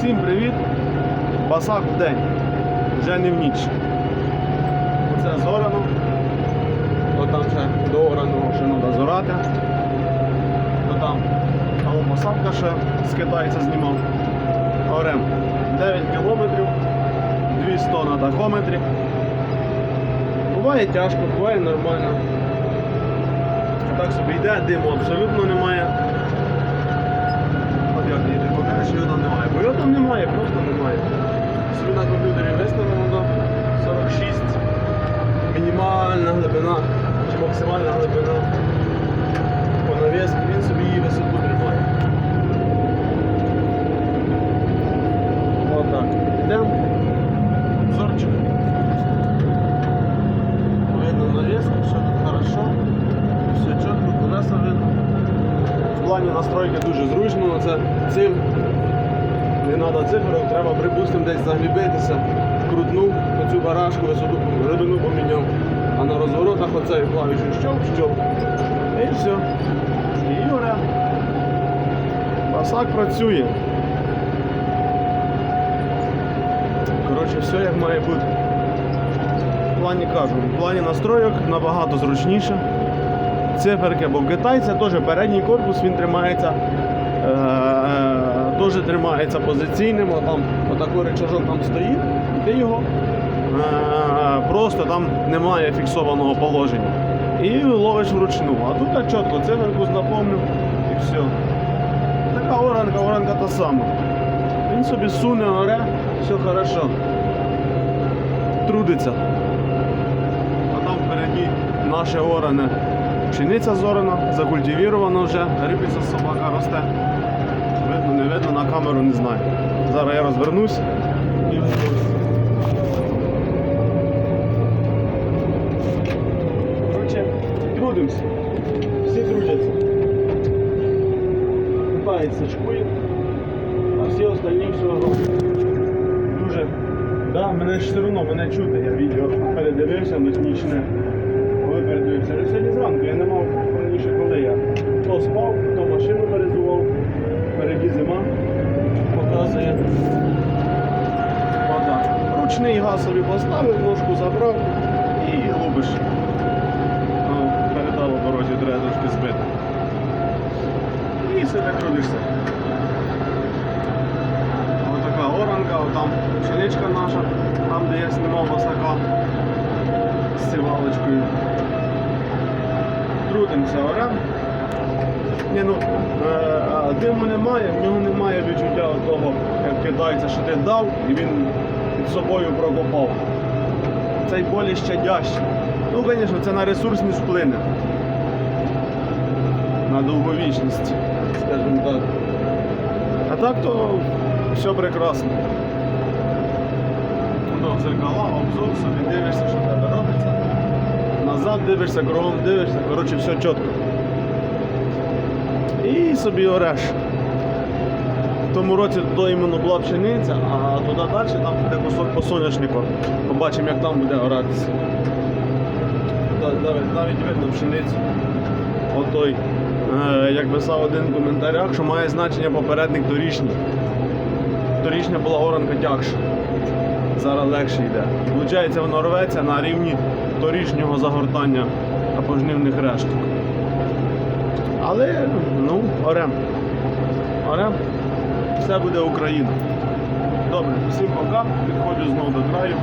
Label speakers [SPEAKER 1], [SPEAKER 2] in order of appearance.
[SPEAKER 1] Всім привіт! Басак в день, вже не в ніч. Оце зорано. То там ще до ораного ще треба зорати. То там або посадка ще з китайця знімав. Орем 9 кілометрів, 200 на тахометрі. Буває тяжко, буває нормально. Так собі йде, диму абсолютно немає. От як покажеш, що його там немає. Там немає, просто немає. Собі на комп'ютері виставлено 46. Мінімальна глибина чи максимальна глибина. По навіску він собі її висоту тримає. Отак. Йдемо. Зорчик. Видно навіску, все тут хорошо. Все чітко, колеса видно. В плані настройки дуже зручно, це цим не треба цифрок, треба, припустимо, десь заглібитися, крутнув оцю барашку, висоту, глибину поміняв, а на розворотах оцей клавішу щоп, щоп. І все. І Юра. Басак працює. Коротше, все як має бути. В плані кажу, в плані настройок набагато зручніше циферки, бо в китайця теж передній корпус він тримається, е, теж тримається позиційним, там отакий рычажок там стоїть, і ти його е, просто там немає фіксованого положення. І ловиш вручну. А тут так чітко циферку запомнив і все. Така оранка, оранка та сама. Він собі суне оре, все хорошо. Трудиться. А там впереді наше оране. Пшениця зорана, закультивірована вже, рибиця собака росте. Видно, на камеру не знаю. Зараз я розвернусь і. Коротше, трудимося. Всі трудяться. Купається шкує, а всі остальні все. Дуже. Да, мене ж все одно, мене чути, я відео передивився ночнічне. Коли передивився, вже сьогодні зранку, я не мав раніше коли я то спав, то машину перезував, впереді зима показує. Отак. Ручний газ собі поставив, ножку забрав і лубиш. Ну, передало дорозі, треба трошки збити. І все так крутишся. Ось така оранка, там пшеничка наша, там де я знімав масака з сівалочкою. Трудимося орем. Ні, ну, е, диму немає, в нього немає відчуття того, як кидається, що ти дав і він під собою прокопав. Цей болі щадящий. Ну, звісно, це на ресурсність вплине. На довговічність, скажімо так. А так то все прекрасно. Ну, зеркала, обзор, собі дивишся, що тебе робиться. Назад дивишся, кругом дивишся, коротше, все чітко. Собі ореш. В тому році то іменно була пшениця, а туди далі там буде кусок по соняшнику. Побачимо, як там буде оратися. Навіть, навіть видно пшеницю. Отой, е, як писав один в коментарях, що має значення попередник торішній. Торішня була оранка тягша. Зараз легше йде. Получається, воно рветься на рівні торішнього загортання пожнивних решток. Але, ну, орем. Орем. Все буде Україна. Добре, всім пока. Підходжу знову до краю.